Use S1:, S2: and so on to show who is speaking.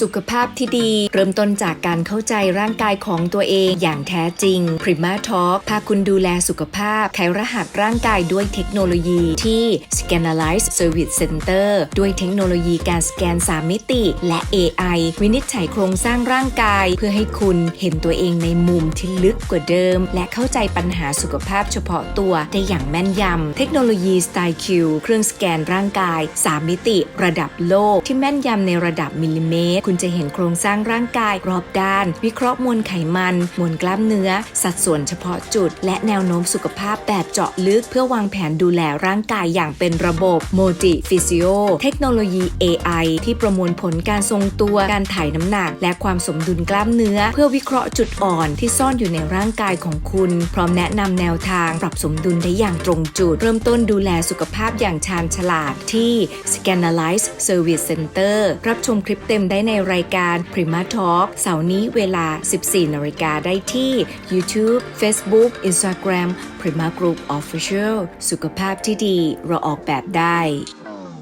S1: สุขภาพที่ดี เริ่มต้นจากการเข้าใจร่างกายของตัวเองอย่างแท้จริง Prima Talk พาคุณดูแลสุขภาพไขรหัสร่างกายด้วยเทคโนโลยีที่ Scanalyze Service Center ด้วยเทคโนโลยีการสแกน 3 มิติ และ AI วินิจฉัยโครงสร้างร่างกาย เพื่อให้คุณเห็นตัวเองในมุมที่ลึกกว่าเดิม และเข้าใจปัญหาสุขภาพเฉพาะตัวได้อย่างแม่นยำ เทคโนโลยี Style Q เครื่องสแกนร่างกาย 3 มิติ ระดับโลกที่แม่นยำในระดับมิลลิเมตรคุณจะเห็นโครงสร้างร่างกายรอบด้าน วิเคราะห์มวลไขมัน มวลกล้ามเนื้อ สัดส่วนเฉพาะจุด และแนวโน้มสุขภาพแบบเจาะลึก เพื่อวางแผนดูแลร่างกายอย่างเป็นระบบ m o t i Physio เทคโนโลยี AI ที่ประมวลผลการทรงตัวการถ่ายน้ำหนัก และความสมดุลกล้ามเนื้อ เพื่อวิเคราะห์จุดอ่อนที่ซ่อนอยู่ในร่างกายของคุณ พร้อมแนะนำแนวทางปรับสมดุลได้อย่างตรงจุด เริ่มต้นดูแลสุขภาพอย่างชาญฉลาดที่ Scanalyze Service Center รับชมคลิปเต็มได้ในรายการ Prima Talk เสาร์นี้เวลา 14นาฬิกาได้ที่ YouTube Facebook Instagram Prima Group Official สุขภาพที่ดีเราออกแบบได้